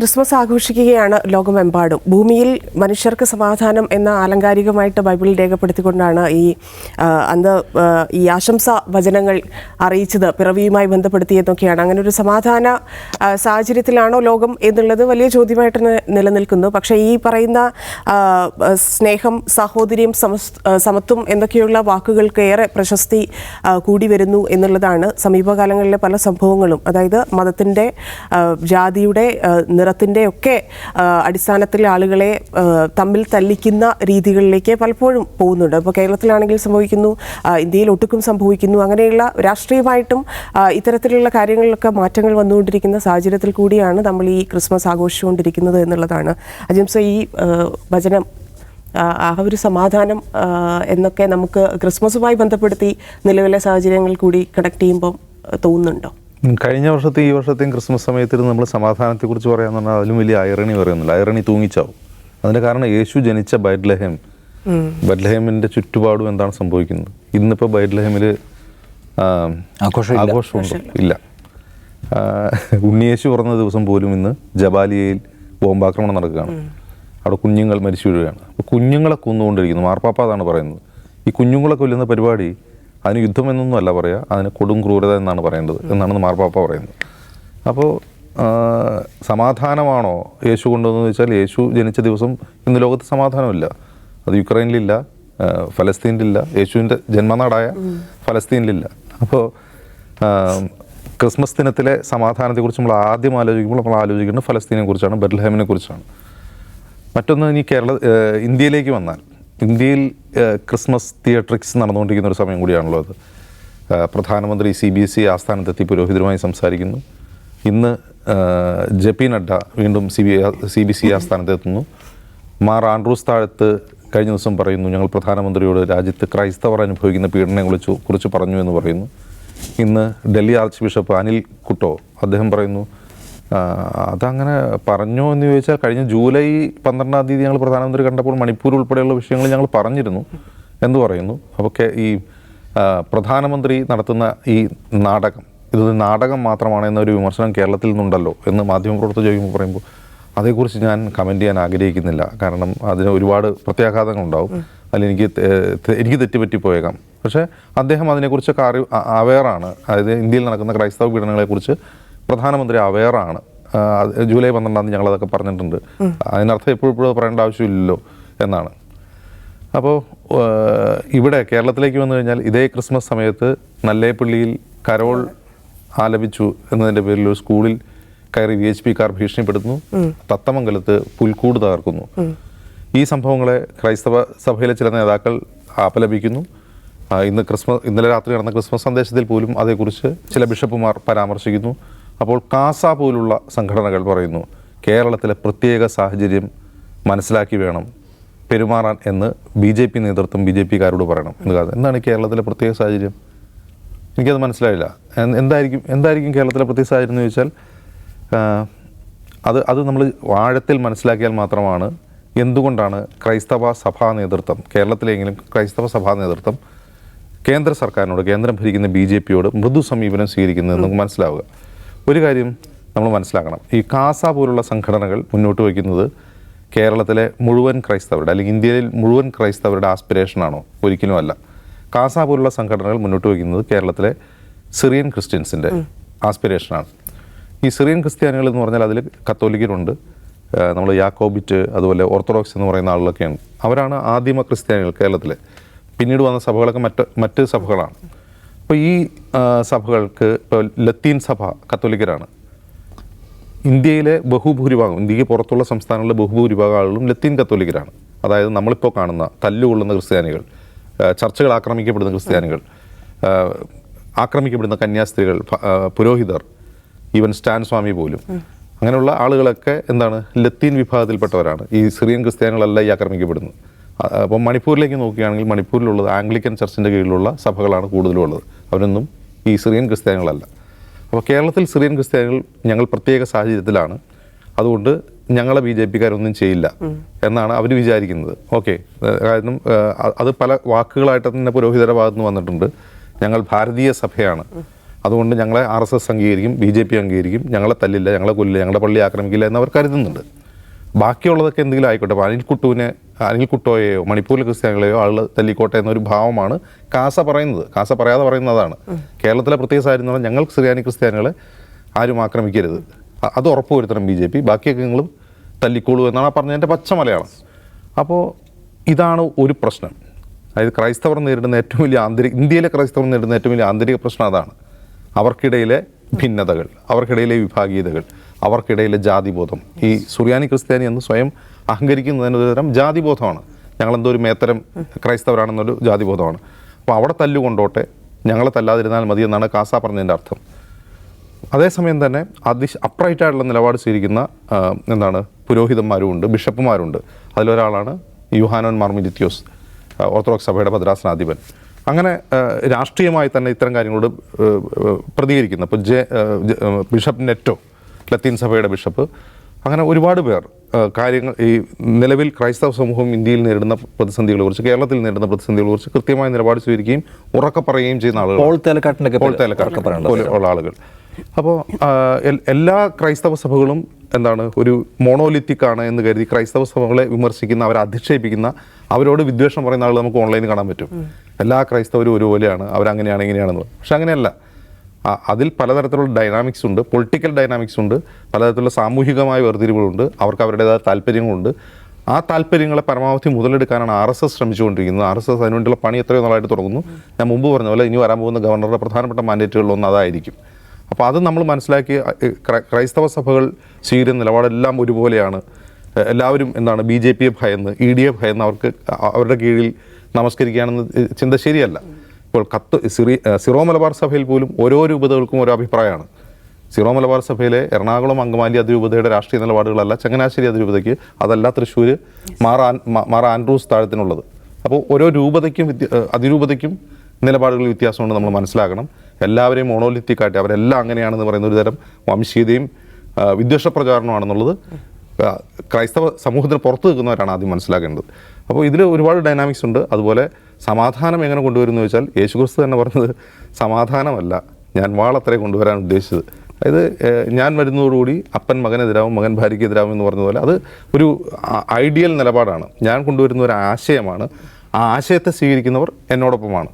Christmas ആഘോഷിക്കുകയാണ് ലോകമെമ്പാടും. ഭൂമിയിൽ മനുഷ്യർക്ക് സമാധാനം എന്ന ആലങ്കാരികമായിട്ട് ബൈബിളിൽ രേഖപ്പെടുത്തിക്കൊണ്ടാണ് ഈ അന്ന് ഈ ആശംസ വചനങ്ങൾ അറിയിച്ചത് പിറവിയുമായി ബന്ധപ്പെടുത്തിയെന്നൊക്കെയാണ്. അങ്ങനെ ഒരു സമാധാന സാഹചര്യത്തിലാണോ ലോകം എന്നുള്ളത് വലിയ ചോദ്യമായിട്ട് നിലനിൽക്കുന്നു. പക്ഷേ ഈ പറയുന്ന സ്നേഹം സാഹോദര്യം സമത്വം എന്നൊക്കെയുള്ള വാക്കുകൾക്ക് ഏറെ പ്രശസ്തി കൂടി വരുന്നു എന്നുള്ളതാണ് സമീപകാലങ്ങളിലെ പല സംഭവങ്ങളും. അതായത് മതത്തിന്റെ ജാതിയുടെ ആ, നിറത്തിന്റെ ഒക്കെ അടിസ്ഥാനത്തിൽ ആളുകളെ തമ്മിൽ തല്ലിക്കുന്ന രീതികളിലേക്ക് പലപ്പോഴും പോകുന്നുണ്ട്. അപ്പോൾ കേരളത്തിലാണെങ്കിൽ സംഭവിക്കുന്നു ഇന്ത്യയിൽ ഒട്ടുക്കും സംഭവിക്കുന്നു. അങ്ങനെയുള്ള രാഷ്ട്രീയമായിട്ടും ഇത്തരത്തിലുള്ള കാര്യങ്ങളിലൊക്കെ മാറ്റങ്ങൾ വന്നുകൊണ്ടിരിക്കുന്ന സാഹചര്യത്തിൽ കൂടിയാണ് നമ്മൾ ഈ ക്രിസ്മസ് ആഘോഷിച്ചുകൊണ്ടിരിക്കുന്നത് എന്നുള്ളതാണ്. അജിംസ ഈ വചനം ആ, ഒരു സമാധാനം എന്നൊക്കെ നമുക്ക് ക്രിസ്മസുമായി ബന്ധപ്പെടുത്തി നിലവിലെ സാഹചര്യങ്ങൾ കൂടി കണക്ട് ചെയ്യുമ്പോൾ തോന്നുന്നുണ്ടോ? കഴിഞ്ഞ വർഷത്തെ ഈ വർഷത്തെയും ക്രിസ്മസ് സമയത്തിൽ നമ്മൾ സമാധാനത്തെക്കുറിച്ച് പറയാന്ന് പറഞ്ഞാൽ അതിലും വലിയ ഐറണി പറയുന്നില്ല. ഐറണി തൂങ്ങിച്ചാവും. അതിന്റെ കാരണം യേശു ജനിച്ച ബൈഡ്ലഹേം ബൈഡ്ലഹേമിന്റെ ചുറ്റുപാടും എന്താണ് സംഭവിക്കുന്നത്? ഇന്നിപ്പോൾ ബൈഡ്ലഹേമിൽ ആഘോഷമുണ്ട്? ഇല്ല. ഉണ്ണിയേശു പറഞ്ഞ ദിവസം പോലും ഇന്ന് ജബാലിയയിൽ ബോംബാക്രമണം നടക്കുകയാണ്. അവിടെ കുഞ്ഞുങ്ങൾ മരിച്ചു വീഴുകയാണ്. അപ്പോൾ കുഞ്ഞുങ്ങളെ കൊന്നുകൊണ്ടിരിക്കുന്നു. മാർപ്പാപ്പ അതാണ് പറയുന്നത്. ഈ കുഞ്ഞുങ്ങളെ കൊല്ലുന്ന പരിപാടി അതിന് യുദ്ധം എന്നൊന്നും അല്ല പറയുക. അതിന് കൊടും ക്രൂരത എന്നാണ് പറയേണ്ടത് എന്നാണ് മാർപ്പാപ്പ പറയുന്നത്. അപ്പോൾ സമാധാനമാണോ യേശു കൊണ്ടുവന്നത് വെച്ചാൽ യേശു ജനിച്ച ദിവസം ഇന്ന് ലോകത്ത് സമാധാനമില്ല. അത് യുക്രൈനിലില്ല ഫലസ്തീനിലില്ല. യേശുവിന്റെ ജന്മനാടായ ഫലസ്തീനിലില്ല. അപ്പോൾ ക്രിസ്മസ് ദിനത്തിലെ സമാധാനത്തെക്കുറിച്ച് നമ്മൾ ആദ്യം ആലോചിക്കുമ്പോൾ നമ്മൾ ആലോചിക്കുന്നത് ഫലസ്തീനെ കുറിച്ചാണ് ബെർലഹേമിനെ കുറിച്ചാണ് മറ്റൊന്ന് ഇനി കേരള ഇന്ത്യയിലേക്ക് വന്നാൽ. ഇന്ത്യയിൽ ക്രിസ്മസ് തിയേറ്ററിക്സ് നടന്നുകൊണ്ടിരിക്കുന്ന ഒരു സമയം കൂടിയാണല്ലോ അത്. പ്രധാനമന്ത്രി സി ബി എസ് ഇ ആസ്ഥാനത്തെത്തി പുരോഹിതരുമായി സംസാരിക്കുന്നു. ഇന്ന് ജെ പി നഡ്ഡ വീണ്ടും C B C B C ആസ്ഥാനത്തെത്തുന്നു. Mar Andrews Thazhath കഴിഞ്ഞ ദിവസം പറയുന്നു ഞങ്ങൾ പ്രധാനമന്ത്രിയോട് രാജ്യത്ത് ക്രൈസ്തവർ അനുഭവിക്കുന്ന പീഡനങ്ങളെ കുറിച്ച് പറഞ്ഞു എന്ന് പറയുന്നു. ഇന്ന് ഡൽഹി ആർച്ച് ബിഷപ്പ് അനിൽ കുട്ടോ അദ്ദേഹം പറയുന്നു അതങ്ങനെ പറഞ്ഞു എന്ന് ചോദിച്ചാൽ കഴിഞ്ഞ ജൂലൈ പന്ത്രണ്ടാം തീയതി ഞങ്ങൾ പ്രധാനമന്ത്രി കണ്ടപ്പോൾ മണിപ്പൂർ ഉൾപ്പെടെയുള്ള വിഷയങ്ങൾ ഞങ്ങൾ പറഞ്ഞിരുന്നു. എന്ന് പറയുന്നു. അപ്പോൾ ഈ പ്രധാനമന്ത്രി നടത്തുന്ന ഈ നാടകം ഇതൊരു നാടകം മാത്രമാണ് എന്നൊരു വിമർശനം കേരളത്തിൽ നിന്നുണ്ടല്ലോ എന്ന് മാധ്യമപ്രവർത്തകർ ചോദിക്കുമ്പോൾ പറയുമ്പോൾ അതേക്കുറിച്ച് ഞാൻ കമന്റ് ചെയ്യാൻ ആഗ്രഹിക്കുന്നില്ല. കാരണം അതിന് ഒരുപാട് പ്രത്യാഘാതങ്ങളുണ്ടാവും. അല്ലെങ്കിൽ എനിക്ക് തെറ്റുപറ്റിപ്പോയേക്കാം. പക്ഷേ അദ്ദേഹം അതിനെക്കുറിച്ചൊക്കെ അറി അവെയറാണ് അതായത് ഇന്ത്യയിൽ നടക്കുന്ന ക്രൈസ്തവ പീഡനങ്ങളെക്കുറിച്ച് പ്രധാനമന്ത്രി അവെയറാണ് ജൂലൈ പന്ത്രണ്ടാം തീയതി ഞങ്ങളതൊക്കെ പറഞ്ഞിട്ടുണ്ട്. അതിനർത്ഥം എപ്പോഴും പറയേണ്ട ആവശ്യമില്ലല്ലോ എന്നാണ്. അപ്പോൾ ഇവിടെ കേരളത്തിലേക്ക് വന്നു കഴിഞ്ഞാൽ ഇതേ ക്രിസ്മസ് സമയത്ത് നല്ലേപ്പള്ളിയിൽ കരോൾ ആലപിച്ചു എന്നതിന്റെ പേരിൽ ഒരു സ്കൂളിൽ കയറി വി എച്ച് പി കാർ ഭീഷണിപ്പെടുത്തുന്നു തത്തമംഗലത്ത് പുൽക്കൂട് തകർക്കുന്നു. ഈ സംഭവങ്ങളെ ക്രൈസ്തവ സഭയിലെ ചില നേതാക്കൾ അപലപിക്കുന്നു ഇന്ന് ക്രിസ്മസ് ഇന്നലെ രാത്രി നടന്ന ക്രിസ്മസ് സന്ദേശത്തിൽ പോലും അതേക്കുറിച്ച് ചില ബിഷപ്പുമാർ പരാമർശിക്കുന്നു. അപ്പോൾ കാസ പോലുള്ള സംഘടനകൾ പറയുന്നു കേരളത്തിലെ പ്രത്യേക സാഹചര്യം മനസ്സിലാക്കി വേണം പെരുമാറാൻ എന്ന് ബി ജെ പി നേതൃത്വം ബി ജെ പിക്കാരോട് പറയണം. എന്ന് കാരണം എന്താണ് കേരളത്തിലെ പ്രത്യേക സാഹചര്യം? എനിക്കത് മനസ്സിലായില്ല. എന്തായിരിക്കും എന്തായിരിക്കും കേരളത്തിലെ പ്രത്യേക സാഹചര്യം എന്ന് ചോദിച്ചാൽ അത് അത് നമ്മൾ ആഴത്തിൽ മനസ്സിലാക്കിയാൽ മാത്രമാണ് എന്തുകൊണ്ടാണ് ക്രൈസ്തവ സഭാ നേതൃത്വം കേരളത്തിലെങ്കിലും ക്രൈസ്തവ സഭാ നേതൃത്വം കേന്ദ്ര സർക്കാരിനോട് കേന്ദ്രം ഭരിക്കുന്ന ബി ജെ പിയോട് മൃദു സമീപനം സ്വീകരിക്കുന്നത് നമുക്ക് മനസ്സിലാവുക. ഒരു കാര്യം നമ്മൾ മനസ്സിലാക്കണം. ഈ കാസ പോലുള്ള സംഘടനകൾ മുന്നോട്ട് വയ്ക്കുന്നത് കേരളത്തിലെ മുഴുവൻ ക്രൈസ്തവരുടെ അല്ലെങ്കിൽ ഇന്ത്യയിൽ മുഴുവൻ ക്രൈസ്തവരുടെ ആസ്പിറേഷനാണോ ഒരിക്കലും അല്ല. കാസ പോലുള്ള സംഘടനകൾ മുന്നോട്ട് വയ്ക്കുന്നത് കേരളത്തിലെ സിറിയൻ ക്രിസ്ത്യൻസിന്റെ ആസ്പിറേഷനാണ് ഈ സിറിയൻ ക്രിസ്ത്യാനികൾ എന്ന് പറഞ്ഞാൽ അതിൽ കത്തോലിക്കരുണ്ട്. നമ്മൾ യാക്കോബിറ്റ് അതുപോലെ ഓർത്തഡോക്സ് എന്ന് പറയുന്ന ആളുകളൊക്കെയാണ് അവരാണ് ആദിമ ക്രിസ്ത്യാനികൾ കേരളത്തിലെ. പിന്നീട് വന്ന സഭകളൊക്കെ മറ്റ് മറ്റ് സഭകളാണ്. അപ്പോൾ ഈ സഭകൾക്ക് ഇപ്പോൾ ലത്തീൻ സഭ കത്തോലിക്കരാണ്. ഇന്ത്യയിലെ ബഹുഭൂരിഭാഗം ഇന്ത്യയ്ക്ക് പുറത്തുള്ള സംസ്ഥാനങ്ങളിലെ ബഹുഭൂരിഭാഗം ആളുകളും ലത്തീൻ കത്തോലിക്കരാണ്. അതായത് നമ്മളിപ്പോൾ കാണുന്ന തല്ലുകൊള്ളുന്ന ക്രിസ്ത്യാനികൾ ചർച്ചകൾ ആക്രമിക്കപ്പെടുന്ന ക്രിസ്ത്യാനികൾ ആക്രമിക്കപ്പെടുന്ന കന്യാസ്ത്രീകൾ പുരോഹിതർ ഈവൻ സ്റ്റാൻ സ്വാമി പോലും. അങ്ങനെയുള്ള ആളുകളൊക്കെ എന്താണ് ലത്തീൻ വിഭാഗത്തിൽപ്പെട്ടവരാണ്. ഈ സിറിയൻ ക്രിസ്ത്യാനികളല്ല ഈ ആക്രമിക്കപ്പെടുന്നത്. ആ, അപ്പം മണിപ്പൂരിലേക്ക് നോക്കുകയാണെങ്കിൽ മണിപ്പൂരിലുള്ളത് ആംഗ്ലിക്കൻ ചർച്ചിന്റെ കീഴിലുള്ള സഭകളാണ് കൂടുതലുള്ളത്. അവരൊന്നും ഈ സിറിയൻ ക്രിസ്ത്യാനികളല്ല. അപ്പോൾ കേരളത്തിൽ സിറിയൻ ക്രിസ്ത്യാനികൾ ഞങ്ങൾ പ്രത്യേക സാഹചര്യത്തിലാണ്. അതുകൊണ്ട് ഞങ്ങളെ ബി ജെ പിക്കാരൊന്നും ചെയ്യില്ല എന്നാണ് അവർ വിചാരിക്കുന്നത്. ഓക്കെ. കാരണം അത് പല വാക്കുകളായിട്ട് തന്നെ പുരോഹിതരുടെ ഭാഗത്ത് നിന്ന് വന്നിട്ടുണ്ട്. ഞങ്ങൾ ഭാരതീയ സഭയാണ്. അതുകൊണ്ട് ഞങ്ങളെ ആർ എസ് എസ് അംഗീകരിക്കും ബി ജെ പി അംഗീകരിക്കും. ഞങ്ങളെ തല്ലില്ല ഞങ്ങളെ കൊല്ലില്ല ഞങ്ങളുടെ പള്ളി ആക്രമിക്കില്ല എന്ന് അവർ കരുതുന്നുണ്ട്. ബാക്കിയുള്ളതൊക്കെ എന്തെങ്കിലും ആയിക്കോട്ടെ. അപ്പോൾ അനിൽ കുട്ടുവിനെ അനിൽ കുട്ടോയെയോ മണിപ്പൂരിലെ ക്രിസ്ത്യാനികളെയോ ആൾ തല്ലിക്കോട്ടെ എന്നൊരു ഭാവമാണ് കാസ പറയുന്നത്. കാസ പറയാതെ പറയുന്നതാണ് കേരളത്തിലെ പ്രത്യേക സാഹചര്യം എന്ന് പറഞ്ഞാൽ ഞങ്ങൾ സിറിയാനി ക്രിസ്ത്യാനികളെ ആരും ആക്രമിക്കരുത്. അത് ഉറപ്പുവരുത്തണം ബി ജെ പി. ബാക്കിയൊക്കെ നിങ്ങളും തല്ലിക്കോളൂ എന്നാണ് ആ പറഞ്ഞതിന്റെ പച്ച മലയാളം. അപ്പോൾ ഇതാണ് ഒരു പ്രശ്നം. അതായത് ക്രൈസ്തവർ നേരിടുന്ന ഏറ്റവും വലിയ ആന്തരിക ഇന്ത്യയിലെ ക്രൈസ്തവർ നേരിടുന്ന ഏറ്റവും വലിയ ആന്തരിക പ്രശ്നം അതാണ്. അവർക്കിടയിലെ ഭിന്നതകൾ അവർക്കിടയിലെ വിഭാഗീയതകൾ. അവർക്കിടയിലെ ജാതിബോധം. ഈ സുറിയാനി ക്രിസ്ത്യാനി എന്ന് സ്വയം അഹങ്കരിക്കുന്നതിന് തരം ജാതിബോധമാണ്. ഞങ്ങളെന്തോ ഒരു മേത്തരം ക്രൈസ്തവരാണെന്നൊരു ജാതിബോധമാണ്. അപ്പോൾ അവിടെ തല്ലുകൊണ്ടോട്ടെ ഞങ്ങളെ തല്ലാതിരുന്നാൽ മതി എന്നാണ് കാസ പറഞ്ഞതിന്റെ അർത്ഥം. അതേസമയം തന്നെ അതിശ അപ്രൈറ്റായിട്ടുള്ള നിലപാട് സ്വീകരിക്കുന്ന എന്താണ് പുരോഹിതന്മാരുമുണ്ട് ബിഷപ്പുമാരുണ്ട്. അതിലൊരാളാണ് യുഹാനോൻ മാർമിലിത്യോസ് ഓർത്തഡോക്സ് സഭയുടെ ഭദ്രാസനാധിപൻ. അങ്ങനെ രാഷ്ട്രീയമായി തന്നെ ഇത്തരം കാര്യങ്ങളോട് പ്രതികരിക്കുന്നു. അപ്പോൾ ജെ ബിഷപ്പ് നെറ്റോ ലത്തീൻ സഭയുടെ ബിഷപ്പ്. അങ്ങനെ ഒരുപാട് പേർ കാര്യങ്ങൾ ഈ നിലവിൽ ക്രൈസ്തവ സമൂഹം ഇന്ത്യയിൽ നേരിടുന്ന പ്രതിസന്ധികളെക്കുറിച്ച് കേരളത്തിൽ നേരിടുന്ന പ്രതിസന്ധികളെക്കുറിച്ച് കൃത്യമായ നിലപാട് സ്വീകരിക്കുകയും ഉറക്കെ പറയുകയും ചെയ്യുന്ന ആളുകൾ പോൾ തേലക്കാട്ടിന്റെ പോൾ തേലക്കാട് പോലെ ഉള്ള ആളുകൾ. അപ്പോൾ എല്ലാ ക്രൈസ്തവ സഭകളും എന്താണ് ഒരു മോണോലിത്തിക് ആണ് എന്ന് കരുതി ക്രൈസ്തവ സഭകളെ വിമർശിക്കുന്ന അവരെ അധിക്ഷേപിക്കുന്ന അവരോട് വിദ്വേഷം പറയുന്ന ആളുകൾ നമുക്ക് ഓൺലൈനിൽ കാണാൻ പറ്റും. എല്ലാ ക്രൈസ്തവരും ഒരുപോലെയാണ് അവരങ്ങനെയാണ് ഇങ്ങനെയാണെന്ന്. പക്ഷെ അങ്ങനെയല്ല. അതിൽ പലതരത്തിലുള്ള ഡൈനാമിക്സ് ഉണ്ട്. പൊളിറ്റിക്കൽ ഡൈനാമിക്സ് ഉണ്ട്. പലതരത്തിലുള്ള സാമൂഹികമായ വേർതിരിവുകളുണ്ട്. അവർക്ക് അവരുടേതായ താല്പര്യങ്ങളുണ്ട്. ആ താല്പര്യങ്ങളെ പരമാവധി മുതലെടുക്കാനാണ് ആർ എസ് എസ് ശ്രമിച്ചുകൊണ്ടിരിക്കുന്നത്. ആർ എസ് എസ് അതിനുവേണ്ടിയുള്ള പണി എത്രയോ നാളായിട്ട് തുടങ്ങുന്നു. ഞാൻ മുമ്പ് പറഞ്ഞ പോലെ ഇനി വരാൻ പോകുന്ന ഗവർണറുടെ പ്രധാനപ്പെട്ട മാൻഡേറ്റുകളിലൊന്ന് അതായിരിക്കും. അപ്പോൾ അത് നമ്മൾ മനസ്സിലാക്കി ക്രൈസ്തവ സഭകൾ സ്വീകരിക്കുന്ന നിലപാടെല്ലാം ഒരുപോലെയാണ്. എല്ലാവരും എന്താണ് ബി ജെ പിയെ ഭയന്ന് ഇ ഡി എ ഭയന്ന് അവർക്ക് അവരുടെ കീഴിൽ നമസ്കരിക്കുകയാണെന്ന് ചിന്ത ശരിയല്ല. ഇപ്പോൾ കത്ത് സിറി സിറോ മലബാർ സഭയിൽ പോലും ഓരോ രൂപതകൾക്കും ഓരോ അഭിപ്രായമാണ്. സിറോ മലബാർ സഭയിലെ എറണാകുളം അങ്കമാലി അതിരൂപതയുടെ രാഷ്ട്രീയ നിലപാടുകളല്ല ചങ്ങനാശ്ശേരി അതിരൂപതയ്ക്ക് അതല്ല തൃശ്ശൂർ മാറാൻ മാറ ആൻഡ്രൂസ് താഴത്തിനുള്ളത്. അപ്പോൾ ഓരോ രൂപതയ്ക്കും അതിരൂപതയ്ക്കും നിലപാടുകളിൽ വ്യത്യാസമുണ്ട് നമ്മൾ മനസ്സിലാക്കണം. എല്ലാവരെയും മോണോലിത്തിക് ആയിട്ട് അവരെല്ലാം അങ്ങനെയാണെന്ന് പറയുന്ന ഒരു തരം വംശീയതയും വിദ്വേഷ പ്രചാരണമാണെന്നുള്ളത് ക്രൈസ്തവ സമൂഹത്തിന് പുറത്ത് നിൽക്കുന്നവരാണ് ആദ്യം മനസ്സിലാക്കേണ്ടത്. അപ്പോൾ ഇതിൽ ഒരുപാട് ഡൈനാമിക്സ് ഉണ്ട്. അതുപോലെ സമാധാനം എങ്ങനെ കൊണ്ടുവരുന്നു വെച്ചാൽ യേശുക്രിസ്തു തന്നെ പറഞ്ഞത് സമാധാനമല്ല ഞാൻ വാളത്രേ കൊണ്ടുവരാൻ ഉദ്ദേശിച്ചത്. അതായത് ഞാൻ വരുന്നതോടുകൂടി അപ്പൻ മകനെതിരാവും മകൻ ഭാര്യയ്ക്കെതിരാവും എന്ന് പറഞ്ഞ പോലെ അത് ഒരു ഐഡിയൽ നിലപാടാണ്. ഞാൻ കൊണ്ടുവരുന്ന ഒരു ആശയമാണ്. ആ ആശയത്തെ സ്വീകരിക്കുന്നവർ എന്നോടൊപ്പമാണ്.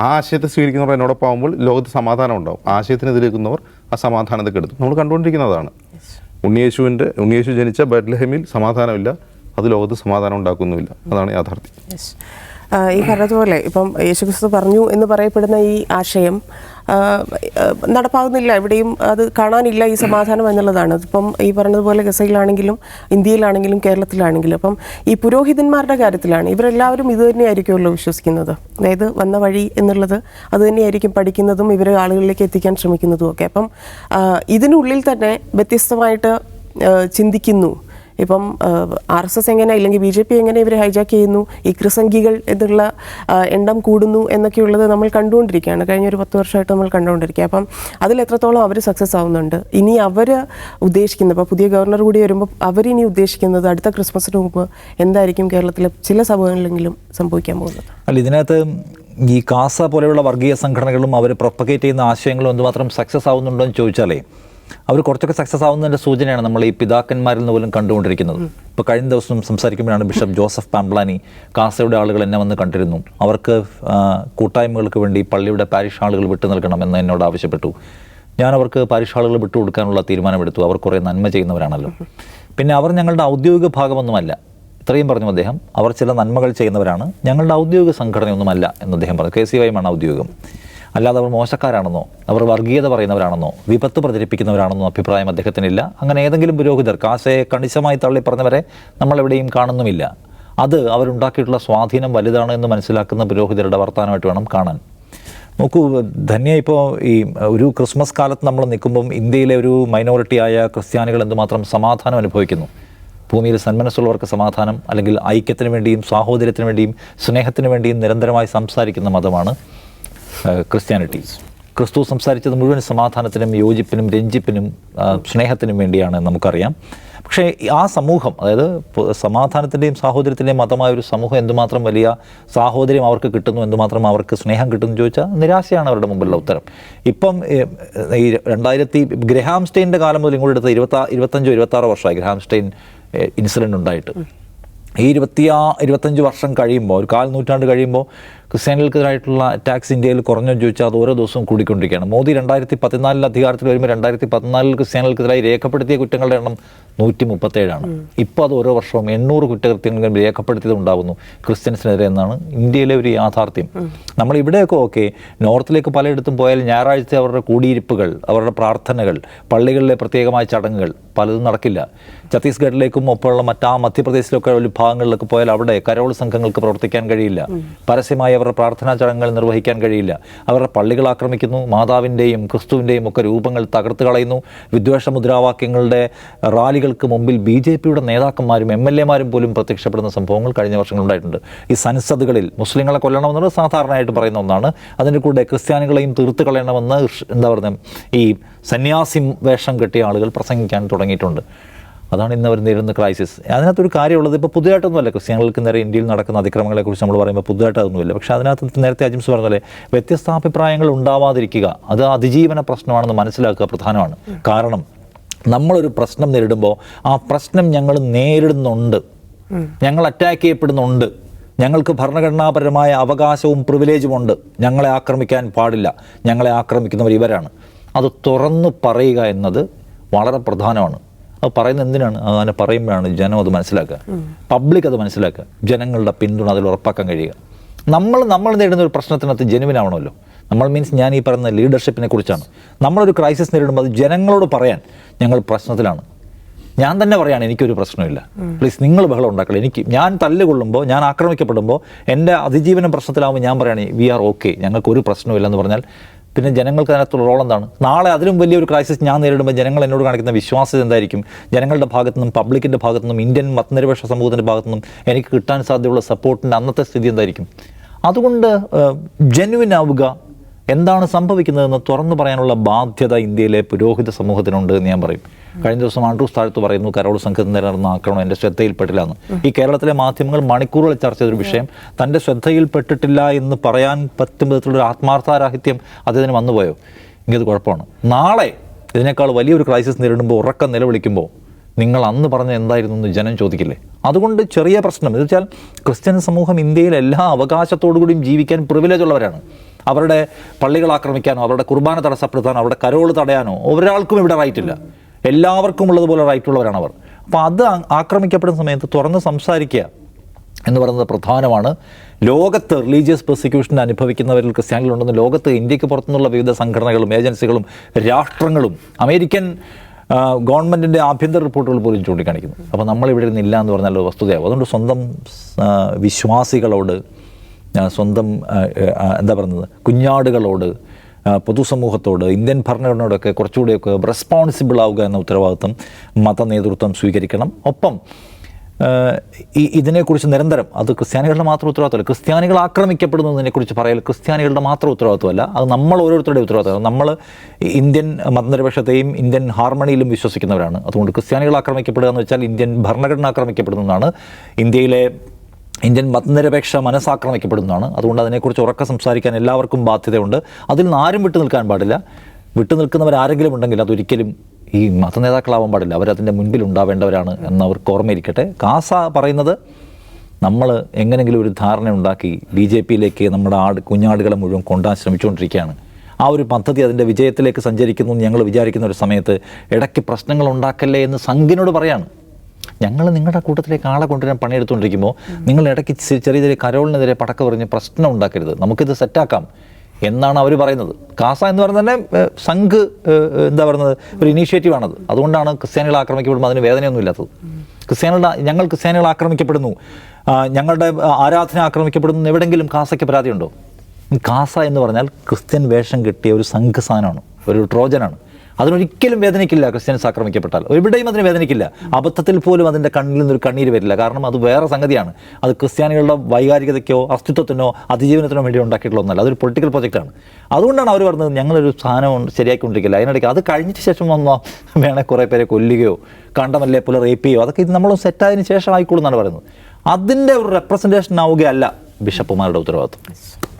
ആ ആശയത്തെ സ്വീകരിക്കുന്നവർ എന്നോടൊപ്പം ആകുമ്പോൾ ലോകത്ത് സമാധാനം ഉണ്ടാവും. ആശയത്തിനെതിരേക്കുന്നവർ ആ സമാധാനത്തെ കെടുത്തും. നമ്മൾ കണ്ടുകൊണ്ടിരിക്കുന്നതാണ്. ഉണ്ണിയേശുവിന്റെ ഉണ്ണിയേശു ജനിച്ച ബെഡ്ലഹമിൽ സമാധാനമില്ല. അത് ലോകത്ത് സമാധാനം ഉണ്ടാക്കുന്നുമില്ല. അതാണ് യാഥാർത്ഥ്യം. ഈ പറഞ്ഞതുപോലെ ഇപ്പം യേശുക്രിസ്തു പറഞ്ഞു എന്ന് പറയപ്പെടുന്ന ഈ ആശയം നടപ്പാകുന്നില്ല. എവിടെയും അത് കാണാനില്ല ഈ സമാധാനം എന്നുള്ളതാണ്. ഇപ്പം ഈ പറഞ്ഞതുപോലെ ഗസയിലാണെങ്കിലും ഇന്ത്യയിലാണെങ്കിലും കേരളത്തിലാണെങ്കിലും അപ്പം ഈ പുരോഹിതന്മാരുടെ കാര്യത്തിലാണ്. ഇവരെല്ലാവരും ഇത് തന്നെയായിരിക്കുമല്ലോ വിശ്വസിക്കുന്നത്. അതായത് വന്ന വഴി എന്നുള്ളത് അത് തന്നെയായിരിക്കും പഠിക്കുന്നതും ഇവരെ ആളുകളിലേക്ക് എത്തിക്കാൻ ശ്രമിക്കുന്നതും ഒക്കെ. അപ്പം ഇതിനുള്ളിൽ തന്നെ വ്യത്യസ്തമായിട്ട് ചിന്തിക്കുന്നു. ഇപ്പം ആർ എസ് എസ് എങ്ങനെ അല്ലെങ്കിൽ ബി ജെ പി എങ്ങനെ ഇവരെ ഹൈജാക്ക് ചെയ്യുന്നു ഈ കൃസംഖികൾ എന്നുള്ള എണ്ണം കൂടുന്നു എന്നൊക്കെയുള്ളത് നമ്മൾ കണ്ടുകൊണ്ടിരിക്കുകയാണ്. കഴിഞ്ഞ ഒരു പത്ത് വർഷമായിട്ട് നമ്മൾ കണ്ടുകൊണ്ടിരിക്കുക അപ്പം അതിൽ എത്രത്തോളം അവർ സക്സസ് ആവുന്നുണ്ട്? ഇനി അവർ ഉദ്ദേശിക്കുന്നത് ഇപ്പോൾ പുതിയ ഗവർണർ കൂടി വരുമ്പോൾ അവരിനി ഉദ്ദേശിക്കുന്നത് അടുത്ത ക്രിസ്മസിന് മുമ്പ് എന്തായിരിക്കും കേരളത്തിലെ ചില സഭകളിലെങ്കിലും സംഭവിക്കാൻ പോകുന്നത്? അല്ല ഇതിനകത്ത് ഈ കാസ പോലെയുള്ള വർഗീയ സംഘടനകളും അവർ പ്രൊപ്പഗേറ്റ് ചെയ്യുന്ന ആശയങ്ങളും എന്തുമാത്രം സക്സസ് ആവുന്നുണ്ടോ എന്ന് ചോദിച്ചാലേ അവർ കുറച്ചൊക്കെ സക്സസ് ആവുന്നതിന്റെ സൂചനയാണ് നമ്മൾ ഈ പിതാക്കന്മാരിൽ നിന്ന് പോലും കണ്ടുകൊണ്ടിരിക്കുന്നത്. ഇപ്പോൾ കഴിഞ്ഞ ദിവസം സംസാരിക്കുമ്പോഴാണ് ബിഷപ്പ് ജോസഫ് പാംബ്ലാനി കാസയുടെ ആളുകൾ എന്നെ വന്ന് കണ്ടിരുന്നു. അവർക്ക് കൂട്ടായ്മകൾക്ക് വേണ്ടി പള്ളിയുടെ പാരിഷ് ആളുകൾ വിട്ടു നൽകണം എന്ന് എന്നോട് ആവശ്യപ്പെട്ടു. ഞാൻ അവർക്ക് പാരിഷ് ആളുകൾ വിട്ടുകൊടുക്കാനുള്ള തീരുമാനമെടുത്തു. അവർ കുറേ നന്മ ചെയ്യുന്നവരാണല്ലോ. പിന്നെ അവർ ഞങ്ങളുടെ ഔദ്യോഗിക ഭാഗമൊന്നുമല്ല. ഇത്രയും പറഞ്ഞു അദ്ദേഹം. അവർ ചില നന്മകൾ ചെയ്യുന്നവരാണ്. ഞങ്ങളുടെ ഔദ്യോഗിക സംഘടനയൊന്നുമല്ല എന്ന് അദ്ദേഹം പറഞ്ഞു. കെ സി വൈമാണ് ഔദ്യോഗികം. അല്ലാതെ അവർ മോശക്കാരാണെന്നോ അവർ വർഗീയത പറയുന്നവരാണെന്നോ വിപത്ത് പ്രചരിപ്പിക്കുന്നവരാണെന്നോ അഭിപ്രായം അദ്ദേഹത്തിനില്ല. അങ്ങനെ ഏതെങ്കിലും പുരോഹിതർ കാശയെ കണിശമായി നമ്മൾ എവിടെയും കാണുന്നുമില്ല. അത് അവരുണ്ടാക്കിയിട്ടുള്ള സ്വാധീനം വലുതാണ് എന്ന് മനസ്സിലാക്കുന്ന പുരോഹിതരുടെ വർത്തമാനമായിട്ട് വേണം കാണാൻ. നോക്കൂ ധന്യ ഇപ്പോൾ ഈ ഒരു ക്രിസ്മസ് കാലത്ത് നമ്മൾ നിൽക്കുമ്പം ഇന്ത്യയിലെ ഒരു മൈനോറിറ്റിയായ ക്രിസ്ത്യാനികൾ എന്തുമാത്രം സമാധാനം അനുഭവിക്കുന്നു? ഭൂമിയിൽ സന്മനസ്സുള്ളവർക്ക് സമാധാനം അല്ലെങ്കിൽ ഐക്യത്തിന് വേണ്ടിയും സാഹോദര്യത്തിന് വേണ്ടിയും സ്നേഹത്തിന് വേണ്ടിയും നിരന്തരമായി സംസാരിക്കുന്ന മതമാണ് ക്രിസ്ത്യാനിറ്റി ക്രിസ്തു സംസാരിച്ചത് മുഴുവൻ സമാധാനത്തിനും യോജിപ്പിനും രഞ്ജിപ്പിനും സ്നേഹത്തിനും വേണ്ടിയാണ് നമുക്കറിയാം. പക്ഷേ ആ സമൂഹം അതായത് സമാധാനത്തിന്റെയും സാഹോദര്യത്തിന്റെയും മതമായ ഒരു സമൂഹം എന്തുമാത്രം വലിയ സാഹോദര്യം അവർക്ക് കിട്ടുന്നു എന്തുമാത്രം അവർക്ക് സ്നേഹം കിട്ടുന്നു ചോദിച്ചാൽ നിരാശയാണ് അവരുടെ മുമ്പിലുള്ള ഉത്തരം. ഇപ്പം ഈ രണ്ടായിരത്തി ഗ്രഹാം സ്റ്റെയിന്റെ കാലം മുതൽ ഇങ്ങോട്ട് എടുത്ത ഇരുപത്താ ഇരുപത്തഞ്ചോ ഇരുപത്താറോ വർഷമായി ഗ്രഹാം സ്റ്റെയിൻ ഇൻസിഡന്റ് ഉണ്ടായിട്ട്. ഈ ഇരുപത്തിയാ ഇരുപത്തഞ്ച് വർഷം കഴിയുമ്പോൾ ഒരു കാൽ നൂറ്റാണ്ട് കഴിയുമ്പോൾ ക്രിസ്ത്യാനികൾക്കെതിരായിട്ടുള്ള ടാക്സ് ഇന്ത്യയിൽ കുറഞ്ഞു ചോദിച്ചാൽ അത് ഓരോ ദിവസവും കൂടിക്കൊണ്ടിരിക്കുകയാണ്. മോദി രണ്ടായിരത്തി പതിനാലിൽ അധികാരത്തിൽ വരുമ്പോൾ രണ്ടായിരത്തി പതിനാലിൽ ക്രിസ്ത്യാനികൾക്കെതിരായി രേഖപ്പെടുത്തിയ കുറ്റങ്ങളുടെ എണ്ണം നൂറ്റി മുപ്പത്തേഴാണ് ഇപ്പോൾ അത് ഓരോ വർഷവും എണ്ണൂറ് കുറ്റകൃത്യങ്ങൾ രേഖപ്പെടുത്തിയത് ഉണ്ടാകുന്നു ക്രിസ്ത്യൻസിനെതിരെ എന്നാണ് ഇന്ത്യയിലെ ഒരു യാഥാർത്ഥ്യം. നമ്മൾ ഇവിടെയൊക്കെ ഓക്കെ നോർത്തിലേക്ക് പലയിടത്തും പോയാൽ ഞായറാഴ്ച അവരുടെ കൂടിയിരിപ്പുകൾ അവരുടെ പ്രാർത്ഥനകൾ പള്ളികളിലെ പ്രത്യേകമായ ചടങ്ങുകൾ പലതും നടക്കില്ല. ഛത്തീസ്ഗഡിലേക്കും ഒപ്പമുള്ള മറ്റാ മധ്യപ്രദേശിലൊക്കെ ഒരു ഭാഗങ്ങളിലൊക്കെ പോയാൽ അവിടെ കരോൾ സംഘങ്ങൾക്ക് പ്രവർത്തിക്കാൻ കഴിയില്ല. പരസ്യമായി അവരുടെ പ്രാർത്ഥനാ ചടങ്ങുകൾ നിർവഹിക്കാൻ കഴിയില്ല. അവരുടെ പള്ളികൾ ആക്രമിക്കുന്നു മാതാവിന്റെയും ക്രിസ്തുവിന്റെയും ഒക്കെ രൂപങ്ങൾ തകർത്ത് കളയുന്നു. വിദ്വേഷ മുദ്രാവാക്യങ്ങളുടെ റാലികൾക്ക് മുമ്പിൽ ബി ജെ പിയുടെ നേതാക്കന്മാരും എം എൽ എമാരും പോലും പ്രത്യക്ഷപ്പെടുന്ന സംഭവങ്ങൾ കഴിഞ്ഞ വർഷങ്ങളുണ്ടായിട്ടുണ്ട് ഈ സൻസദുകളിൽ മുസ്ലിങ്ങളെ കൊല്ലണമെന്നുള്ളത് സാധാരണയായിട്ട് പറയുന്ന ഒന്നാണ്. അതിന്റെ കൂടെ ക്രിസ്ത്യാനികളെയും തീർത്ത് കളയണമെന്ന് എന്താ പറയുക ഈ സന്യാസി വേഷം കെട്ടിയ ആളുകൾ പ്രസംഗിക്കാൻ തുടങ്ങിയിട്ടുണ്ട്. അതാണ് ഇന്ന് അവർ നേരിടുന്ന ക്രൈസിസ് അതിനകത്തൊരു കാര്യമുള്ളത് ഇപ്പോൾ പുതിയതായിട്ടൊന്നുമല്ല ക്രിസ്ത്യാനികൾക്ക് നേരെ ഇന്ത്യയിൽ നടക്കുന്ന അതിക്രമങ്ങളെക്കുറിച്ച് നമ്മൾ പറയുമ്പോൾ പുതുതായിട്ടൊന്നുമില്ല പക്ഷേ അതിനകത്ത് നേരത്തെ അജിംസ് പറഞ്ഞ പോലെ വ്യത്യസ്താഭിപ്രായങ്ങൾ ഉണ്ടാവാതിരിക്കുക അത് അതിജീവന പ്രശ്നമാണെന്ന് മനസ്സിലാക്കുക പ്രധാനമാണ്. കാരണം നമ്മളൊരു പ്രശ്നം നേരിടുമ്പോൾ ആ പ്രശ്നം ഞങ്ങൾ നേരിടുന്നുണ്ട്. ഞങ്ങൾ അറ്റാക്ക് ചെയ്യപ്പെടുന്നുണ്ട്. ഞങ്ങൾക്ക് ഭരണഘടനാപരമായ അവകാശവും പ്രിവിലേജും ഉണ്ട്. ഞങ്ങളെ ആക്രമിക്കാൻ പാടില്ല. ഞങ്ങളെ ആക്രമിക്കുന്നവർ ഇവരാണ്. അത് തുറന്നു പറയുക എന്നത് വളരെ പ്രധാനമാണ്. അത് പറയുന്നത് എന്തിനാണ്? അങ്ങനെ പറയുമ്പോഴാണ് ജനം അത് മനസ്സിലാക്കുക. പബ്ലിക് അത് മനസ്സിലാക്കുക. ജനങ്ങളുടെ പിന്തുണ അതിൽ ഉറപ്പാക്കാൻ കഴിയുക. നമ്മൾ നമ്മൾ നേരിടുന്ന ഒരു പ്രശ്നത്തിനകത്ത് ജനുവിനാവണമല്ലോ നമ്മൾ മീൻസ് ഞാൻ ഈ പറയുന്ന ലീഡർഷിപ്പിനെ കുറിച്ചാണ്. നമ്മളൊരു ക്രൈസിസ് നേരിടുമ്പോൾ അത് ജനങ്ങളോട് പറയാൻ ഞങ്ങൾ പ്രശ്നത്തിലാണ്. ഞാൻ തന്നെ പറയാണ് എനിക്കൊരു പ്രശ്നമില്ല. പ്ലീസ് നിങ്ങൾ ബഹളം ഉണ്ടാക്കണം എനിക്ക് ഞാൻ തല്ലുകൊള്ളുമ്പോൾ ഞാൻ ആക്രമിക്കപ്പെടുമ്പോൾ എന്റെ അതിജീവനം പ്രശ്നത്തിലാവുമ്പോൾ ഞാൻ പറയുകയാണ് വി ആർ ഓക്കെ ഞങ്ങൾക്ക് ഒരു പ്രശ്നമില്ല എന്ന് പറഞ്ഞാൽ പിന്നെ ജനങ്ങൾക്ക് അതിനകത്തുള്ള റോൾ എന്താണ്? നാളെ അതിലും വലിയൊരു ക്രൈസിസ് ഞാൻ നേരിടുമ്പോൾ ജനങ്ങൾ എന്നോട് കാണിക്കുന്ന വിശ്വാസം എന്തായിരിക്കും? ജനങ്ങളുടെ ഭാഗത്തു നിന്നും പബ്ലിക്കിന്റെ ഭാഗത്തു നിന്നും ഇന്ത്യൻ മതനിരപേക്ഷ സമൂഹത്തിന്റെ ഭാഗത്തു നിന്നും എനിക്ക് കിട്ടാൻ സാധ്യതയുള്ള സപ്പോർട്ടിന്റെ അന്നത്തെ സ്ഥിതി എന്തായിരിക്കും? അതുകൊണ്ട് ജെന്യുവിൻ ആവുക എന്താണ് സംഭവിക്കുന്നതെന്ന് തുറന്നു പറയാനുള്ള ബാധ്യത ഇന്ത്യയിലെ പുരോഹിത സമൂഹത്തിനുണ്ട് എന്ന് ഞാൻ പറയും. കഴിഞ്ഞ ദിവസം ആൻഡ്രൂസ് താഴ്ത്തു പറയുന്നു കരോൾ സംഘത്തിന് നടന്ന ആക്രമണം എന്റെ ശ്രദ്ധയിൽപ്പെട്ടില്ല എന്ന്. ഈ കേരളത്തിലെ മാധ്യമങ്ങൾ മണിക്കൂറുകൾ ചർച്ച ചെയ്തൊരു വിഷയം തന്റെ ശ്രദ്ധയിൽപ്പെട്ടിട്ടില്ല എന്ന് പറയാൻ പറ്റും വിധത്തിലുള്ള ആത്മാർത്ഥാരാഹിത്യം അദ്ദേഹത്തിന് വന്നുപോയോ? ഇങ്ങനെ കുഴപ്പമാണ്. നാളെ ഇതിനേക്കാൾ വലിയൊരു ക്രൈസിസ് നേരിടുമ്പോൾ ഉറക്കം നിലവിളിക്കുമ്പോൾ നിങ്ങൾ അന്ന് പറഞ്ഞ എന്തായിരുന്നു എന്ന് ജനം ചോദിക്കില്ലേ? അതുകൊണ്ട് ചെറിയ പ്രശ്നം. എന്ന് വെച്ചാൽ ക്രിസ്ത്യൻ സമൂഹം ഇന്ത്യയിൽ എല്ലാ അവകാശത്തോടു കൂടിയും ജീവിക്കാൻ പ്രിവിലേജ് ഉള്ളവരാണ്. അവരുടെ പള്ളികൾ ആക്രമിക്കാനോ അവരുടെ കുർബാന തടസ്സപ്പെടുത്താനോ അവരുടെ കരോൾ തടയാനോ ഒരാൾക്കും ഇവിടെ റൈറ്റ് ഇല്ല. എല്ലാവർക്കും ഉള്ളതുപോലെ റൈറ്റ് ഉള്ളവരാണ് അവർ. അപ്പോൾ അത് ആക്രമിക്കപ്പെടുന്ന സമയത്ത് തുറന്ന് സംസാരിക്കുക എന്ന് പറയുന്നത് പ്രധാനമാണ്. ലോകത്ത് റിലീജിയസ് പ്രോസിക്യൂഷൻ അനുഭവിക്കുന്നവരിൽ ക്രിസ്ത്യാനികളുണ്ടെന്ന് ലോകത്ത് ഇന്ത്യയ്ക്ക് പുറത്തുനിന്നുള്ള വിവിധ സംഘടനകളും ഏജൻസികളും രാഷ്ട്രങ്ങളും അമേരിക്കൻ ഗവൺമെന്റിന്റെ ആഭ്യന്തര റിപ്പോർട്ടുകൾ പോലും ചൂണ്ടിക്കാണിക്കുന്നു. അപ്പോൾ നമ്മളിവിടെ ഇരുന്നില്ല എന്ന് പറഞ്ഞാൽ വസ്തുതയാവും. അതുകൊണ്ട് സ്വന്തം വിശ്വാസികളോട് സ്വന്തം എന്താ പറയുന്നത് കുഞ്ഞാടുകളോട് പൊതുസമൂഹത്തോട് ഇന്ത്യൻ ഭരണഘടനയോടൊക്കെ കുറച്ചുകൂടിയൊക്കെ റെസ്പോൺസിബിൾ ആവുക എന്ന ഉത്തരവാദിത്വം മത നേതൃത്വം സ്വീകരിക്കണം. ഒപ്പം ഈ ഇതിനെക്കുറിച്ച് നിരന്തരം അത് ക്രിസ്ത്യാനികളുടെ മാത്രം ഉത്തരവാദിത്തമല്ല ക്രിസ്ത്യാനികൾ ആക്രമിക്കപ്പെടുന്നതിനെക്കുറിച്ച് പറയൽ ക്രിസ്ത്യാനികളുടെ മാത്രം ഉത്തരവാദിത്തമല്ല അത് നമ്മൾ ഓരോരുത്തരുടെ ഉത്തരവാദിത്തം നമ്മൾ ഇന്ത്യൻ മതനിരപേക്ഷതയും ഇന്ത്യൻ ഹാർമണിയിലും വിശ്വസിക്കുന്നവരാണ്. അതുകൊണ്ട് ക്രിസ്ത്യാനികൾ ആക്രമിക്കപ്പെടുക എന്ന് വെച്ചാൽ ഇന്ത്യൻ ഭരണഘടന ആക്രമിക്കപ്പെടുന്നതാണ്. ഇന്ത്യയിലെ ഇന്ത്യൻ മതനിരപേക്ഷ മനസ്സാക്രമിക്കപ്പെടുന്നതാണ്. അതുകൊണ്ട് അതിനെക്കുറിച്ച് ഉറക്കം സംസാരിക്കാൻ എല്ലാവർക്കും ബാധ്യതയുണ്ട്. അതിൽ നിന്ന് ആരും വിട്ടു നിൽക്കാൻ പാടില്ല. വിട്ടു നിൽക്കുന്നവർ ആരെങ്കിലും ഉണ്ടെങ്കിൽ അതൊരിക്കലും ഈ മതനേതാക്കളാവാൻ പാടില്ല. അവരതിന്റെ മുൻപിൽ ഉണ്ടാവേണ്ടവരാണ് എന്ന് ഓർമ്മയിരിക്കട്ടെ. കാസ പറയുന്നത് നമ്മൾ എങ്ങനെങ്കിലും ഒരു ധാരണ ഉണ്ടാക്കി ബി ജെ പിയിലേക്ക് നമ്മുടെ ആട് കുഞ്ഞാടുകളെ മുഴുവൻ കൊണ്ടുപോകാൻ ശ്രമിച്ചുകൊണ്ടിരിക്കുകയാണ്. ആ ഒരു പദ്ധതി അതിന്റെ വിജയത്തിലേക്ക് സഞ്ചരിക്കുന്നു എന്ന് ഞങ്ങൾ വിചാരിക്കുന്ന ഒരു സമയത്ത് ഇടയ്ക്ക് പ്രശ്നങ്ങൾ ഉണ്ടാക്കല്ലേ എന്ന് സംഘിനോട് പറയാണ്. ഞങ്ങൾ നിങ്ങളുടെ കൂട്ടത്തിലേക്ക് ആളെ കൊണ്ടുവരാൻ പണിയെടുത്തുകൊണ്ടിരിക്കുമ്പോൾ നിങ്ങൾ ഇടയ്ക്ക് ചെറിയ ചെറിയ കരോളിനെതിരെ പടക്ക പറഞ്ഞ് പ്രശ്നം ഉണ്ടാക്കരുത്. നമുക്കിത് സെറ്റാക്കാം എന്നാണ് അവർ പറയുന്നത്. കാസ എന്ന് പറയുന്നത് തന്നെ സംഘ് എന്താ പറയുന്നത് ഒരു ഇനീഷ്യേറ്റീവാണത് അതുകൊണ്ടാണ് ക്രിസ്ത്യാനികൾ ആക്രമിക്കപ്പെടുമ്പോൾ അതിന് വേദനയൊന്നും ഇല്ലാത്തത്. ക്രിസ്ത്യാനികളുടെ ഞങ്ങൾ ക്രിസ്ത്യാനികൾ ആക്രമിക്കപ്പെടുന്നു. ഞങ്ങളുടെ ആരാധന ആക്രമിക്കപ്പെടുന്നു എവിടെങ്കിലും കാസയ്ക്ക് പരാതിയുണ്ടോ? കാസ എന്ന് പറഞ്ഞാൽ ക്രിസ്ത്യൻ വേഷം കിട്ടിയ ഒരു സംഘസാധനമാണ് ഒരു ട്രോജനാണ്. അതിനൊരിക്കലും വേദനിക്കില്ല ക്രിസ്ത്യൻസ് ആക്രമിക്കപ്പെട്ടാൽ എവിടെയും അതിന് വേദനിക്കില്ല അബദ്ധത്തിൽ പോലും അതിന്റെ കണ്ണിൽ നിന്നൊരു കണ്ണീര് വരില്ല. കാരണം അത് വേറെ സംഗതിയാണ്. അത് ക്രിസ്ത്യാനികളുടെ വൈകാരികതയ്ക്കോ അസ്തിത്വത്തിനോ അതിജീവനത്തിനോ വേണ്ടി ഉണ്ടാക്കിയിട്ടുള്ള ഒന്നല്ല. അതൊരു പൊളിറ്റിക്കൽ പ്രൊജക്റ്റാണ് അതുകൊണ്ടാണ് അവർ പറഞ്ഞത് ഞങ്ങളൊരു സാധനം ശരിയാക്കിക്കൊണ്ടിരിക്കില്ല അതിനിടയ്ക്ക് അത് കഴിഞ്ഞിട്ട് ശേഷം വന്നോ വേണേൽ കുറേ പേരെ കൊല്ലുകയോ കണ്ടമല്ലേ പോലെ റേപ്പ് ചെയ്യുകയോ അതൊക്കെ ഇത് നമ്മൾ സെറ്റായതിനു ശേഷം ആയിക്കോളൂ എന്നാണ് പറയുന്നത്. അതിന്റെ ഒരു റെപ്രസെന്റേഷൻ ആവുകയല്ല ബിഷപ്പുമാരുടെ ഉത്തരവാദിത്വം.